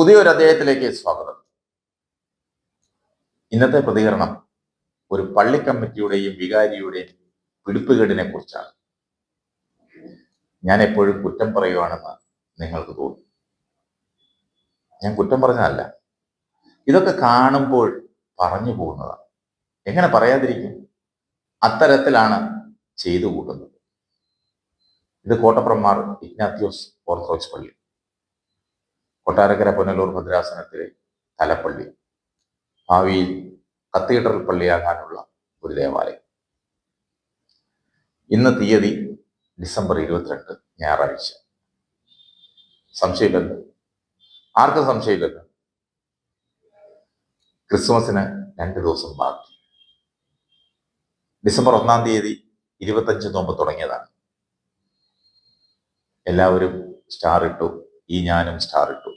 പുതിയൊരു അദ്ദേഹത്തിലേക്ക് സ്വാഗതം. ഇന്നത്തെ പ്രതികരണം ഒരു പള്ളി കമ്മിറ്റിയുടെയും വികാരിയുടെയും പിടിപ്പുകേടിനെ കുറിച്ചാണ് ഞാൻ എപ്പോഴും കുറ്റം പറയുവാണെന്ന് നിങ്ങൾക്ക് തോന്നും. ഞാൻ കുറ്റം പറഞ്ഞതല്ല. ഇതൊക്കെ കാണുമ്പോൾ പറഞ്ഞു പോകുന്നതാണ്. എങ്ങനെ പറയാതിരിക്കും? അത്തരത്തിലാണ് ചെയ്തു കൂട്ടുന്നത്. ഇത് കോട്ടപ്രമാർ ഇഗ്നാത്യോസ് ഓർത്തഡോക്സ് പള്ളി. കൊട്ടാരക്കര പുനലൂർ ഭദ്രാസനത്തിലെ തലപ്പള്ളി. ഭാവിയിൽ കത്തീഡ്രൽ പള്ളിയാകാനുള്ള ഒരു ദേവാലയം ഇന്ന് തീയതി ഡിസംബർ ഇരുപത്തിരണ്ട് ഞായറാഴ്ച. സംശയമില്ലല്ലോ ആർക്കും സംശയമില്ലല്ലോ ക്രിസ്മസിന് രണ്ട് ദിവസം ബാക്കി. ഡിസംബർ ഒന്നാം തീയതി ഇരുപത്തഞ്ച് നോമ്പ് തുടങ്ങിയതാണ്. എല്ലാവരും സ്റ്റാർ ഇട്ടു ഈ ഞാനും സ്റ്റാർ ഇട്ടു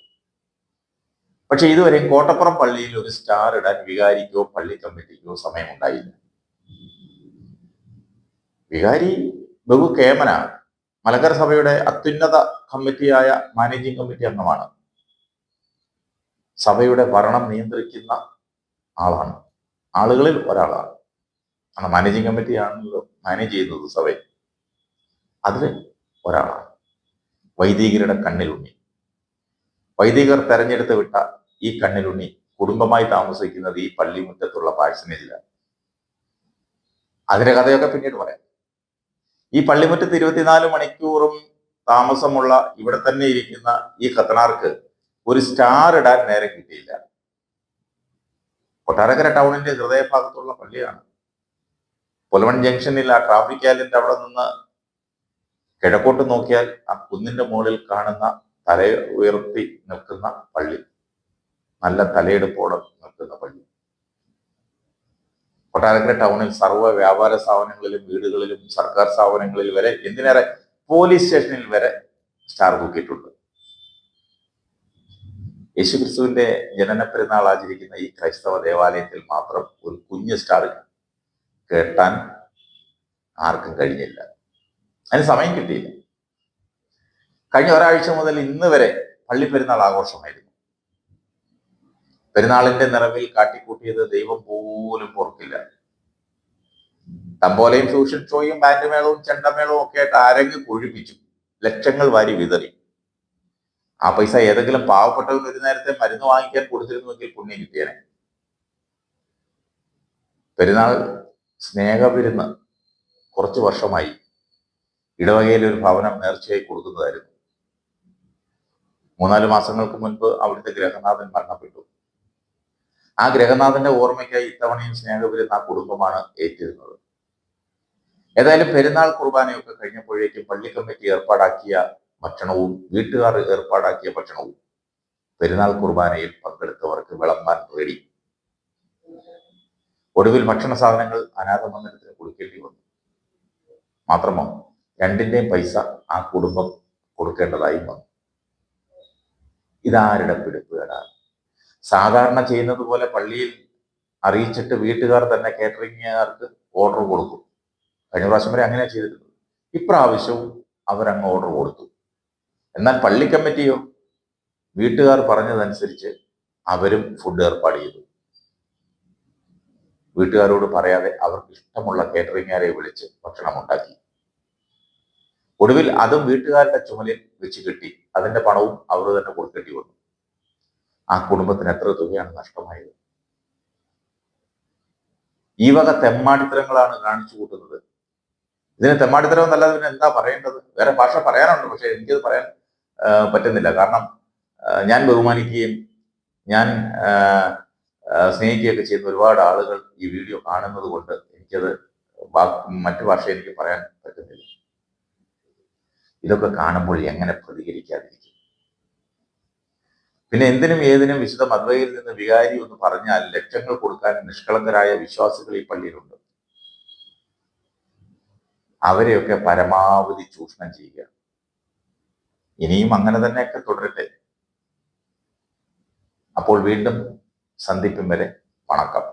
പക്ഷെ ഇതുവരെ കോട്ടപ്പുറം പള്ളിയിൽ ഒരു സ്റ്റാർ ഇടാൻ വികാരിക്കോ പള്ളി കമ്മിറ്റിക്കോ സമയമുണ്ടായില്ല. വികാരി ബഹു കേമനാണ്. മലങ്കര സഭയുടെ അത്യുന്നത കമ്മിറ്റിയായ മാനേജിംഗ് കമ്മിറ്റി അംഗമാണ്. സഭയുടെ ഭരണം നിയന്ത്രിക്കുന്ന ആളാണ്. ആളുകളിൽ ഒരാളാണ്. കാരണം മാനേജിംഗ് കമ്മിറ്റിയാണല്ലോ മാനേജ് ചെയ്യുന്നത് സഭ അതിൽ ഒരാളാണ്. വൈദികരുടെ കണ്ണിലുണ്ണി വൈദികർ തെരഞ്ഞെടുത്ത് വിട്ട ഈ കണ്ണിലുണ്ണി കുടുംബമായി താമസിക്കുന്നത് ഈ പള്ളിമുറ്റത്തുള്ള പാഴ്സനില്ല അതിന്റെ കഥയൊക്കെ പിന്നീട് പറയാം. ഈ പള്ളിമുറ്റത്ത് ഇരുപത്തിനാല് മണിക്കൂറും താമസമുള്ള ഇവിടെ തന്നെ ഇരിക്കുന്ന ഈ ഖത്തനാർക്ക് ഒരു സ്റ്റാർ ഇടാൻ നേരം കിട്ടിയില്ല. കൊട്ടാരക്കര ടൗണിന്റെ ഹൃദയഭാഗത്തുള്ള പള്ളിയാണ്. പുലവൺ ജംഗ്ഷനിൽ ആ ട്രാഫിക് ആലിന്റെ അവിടെ നിന്ന് കിഴക്കോട്ട് നോക്കിയാൽ ആ കുന്നിന്റെ മുകളിൽ കാണുന്ന തല ഉയർത്തി നിൽക്കുന്ന പള്ളി. നല്ല തലയെടുപ്പോടെ നിൽക്കുന്ന പള്ളി കൊട്ടാരക്കര ടൗണിൽ സർവ വ്യാപാര സ്ഥാപനങ്ങളിലും വീടുകളിലും സർക്കാർ സ്ഥാപനങ്ങളിൽ വരെ എന്തിനേറെ പോലീസ് സ്റ്റേഷനിൽ വരെ സ്റ്റാർ തൂക്കിയിട്ടുണ്ട് യേശുക്രിസ്തുവിന്റെ ജനന പെരുന്നാൾ ആചരിക്കുന്ന ഈ ക്രൈസ്തവ ദേവാലയത്തിൽ മാത്രം ഒരു കുഞ്ഞ് സ്റ്റാർ കേട്ടാൻ ആർക്കും കഴിഞ്ഞില്ല. അതിന് സമയം കിട്ടിയില്ല. കഴിഞ്ഞ ഒരാഴ്ച മുതൽ ഇന്ന് വരെ പള്ളി പെരുന്നാൾ ആഘോഷമായിരുന്നു. പെരുന്നാളിന്റെ നിറവിൽ കാട്ടിക്കൂട്ടിയത് ദൈവം പോലും ഓർക്കില്ല. തമ്പോലയും ഫ്യൂഷൻ ഷോയും ബാൻഡ് മേളവും ചെണ്ടമേളവും ഒക്കെ ആയിട്ട് അരങ്ങ് കൊഴിപ്പിച്ചു. ലക്ഷങ്ങൾ വാരി വിതറി. ആ പൈസ ഏതെങ്കിലും പാവപ്പെട്ടവർ ഒരു നേരത്തെ മരുന്ന് വാങ്ങിക്കാൻ കൊടുത്തിരുന്നുവെങ്കിൽ പുണ്യം കിട്ടിയനെ. പെരുന്നാൾ സ്നേഹവിരുന്ന് കുറച്ചു വർഷമായി ഇടവകയിൽ ഒരു ഭവനം നേർച്ചയായി കൊടുക്കുന്നതായിരുന്നു. മൂന്നാൽ മാസങ്ങൾക്ക് മുൻപ് അവിടുത്തെ ഗ്രഹനാഥൻ മരണപ്പെട്ടു. ആ ഗ്രഹനാഥന്റെ ഓർമ്മയ്ക്കായി ഇത്തവണയും സ്നേഹപുരുന്ന ആ കുടുംബമാണ് ഏറ്റിരുന്നത്. ഏതായാലും പെരുന്നാൾ കുർബാനയൊക്കെ കഴിഞ്ഞപ്പോഴേക്കും പള്ളി കമ്മിറ്റി ഏർപ്പാടാക്കിയ ഭക്ഷണവും വീട്ടുകാർ ഏർപ്പാടാക്കിയ ഭക്ഷണവും പെരുന്നാൾ കുർബാനയിൽ പങ്കെടുത്തവർക്ക് വിളമ്പാൻ റെഡി. ഒടുവിൽ ഭക്ഷണ സാധനങ്ങൾ അനാഥ മന്ദിരത്തിന് കൊടുക്കേണ്ടി വന്നു. മാത്രമോ രണ്ടിന്റെയും പൈസ ആ കുടുംബം കൊടുക്കേണ്ടതായി വന്നു. ഇതാരുടെ പിടിപ്പുകേടാണ് സാധാരണ ചെയ്യുന്നത് പോലെ പള്ളിയിൽ അറിയിച്ചിട്ട് വീട്ടുകാർ തന്നെ കേറ്ററിംഗുകാർക്ക് ഓർഡർ കൊടുക്കും. കഴിഞ്ഞ പ്രാവശ്യം വരെ അങ്ങനെ ചെയ്തിരുന്നത്. ഇപ്രാവശ്യവും അവരങ്ങ് ഓർഡർ കൊടുത്തു. എന്നാൽ പള്ളി കമ്മിറ്റിയോ വീട്ടുകാർ പറഞ്ഞതനുസരിച്ച് അവരും ഫുഡ് ഏർപ്പാട് ചെയ്തു. വീട്ടുകാരോട് പറയാതെ അവർക്ക് ഇഷ്ടമുള്ള കേറ്ററിംഗുകാരെ വിളിച്ച് ഭക്ഷണം ഉണ്ടാക്കി. ഒടുവിൽ അതും വീട്ടുകാരുടെ ചുമലിൽ വെച്ച് കിട്ടി അതിന്റെ പണവും അവർ തന്നെ കൊടുക്കേണ്ടി വന്നു. ആ കുടുംബത്തിന് എത്ര തുകയാണ് നഷ്ടമായത്? ഈ വക തെമ്മാടിത്തരങ്ങളാണ് കാണിച്ചു കൂട്ടുന്നത്. ഇതിന് തെമ്മാടിത്തരം എന്നല്ലാതെ പിന്നെ എന്താ പറയേണ്ടത്? വേറെ ഭാഷ പറയാനുണ്ട് പക്ഷെ എനിക്കത് പറയാൻ പറ്റുന്നില്ല. കാരണം ഞാൻ ബഹുമാനിക്കുകയും ഞാൻ സ്നേഹിക്കുകയൊക്കെ ചെയ്യുന്ന ഒരുപാട് ആളുകൾ ഈ വീഡിയോ കാണുന്നത് കൊണ്ട് എനിക്കത് മറ്റു ഭാഷ എനിക്ക് പറയാൻ പറ്റുന്നില്ല. ഇതൊക്കെ കാണുമ്പോൾ എങ്ങനെ പ്രതികരിക്കാതിരിക്കും? പിന്നെ എന്തിനും ഏതിനും വിശുദ്ധ മദ്വയിൽ നിന്ന് വികാരി എന്ന് പറഞ്ഞാൽ ലക്ഷങ്ങൾ കൊടുക്കാൻ നിഷ്കളങ്കരായ വിശ്വാസികൾ ഈ പള്ളിയിലുണ്ട്. അവരെയൊക്കെ പരമാവധി ചൂഷണം ചെയ്യുക. ഇനിയും അങ്ങനെ തന്നെയൊക്കെ തുടരട്ടെ. അപ്പോൾ വീണ്ടും സന്ധിക്കും വരെ വണക്കം.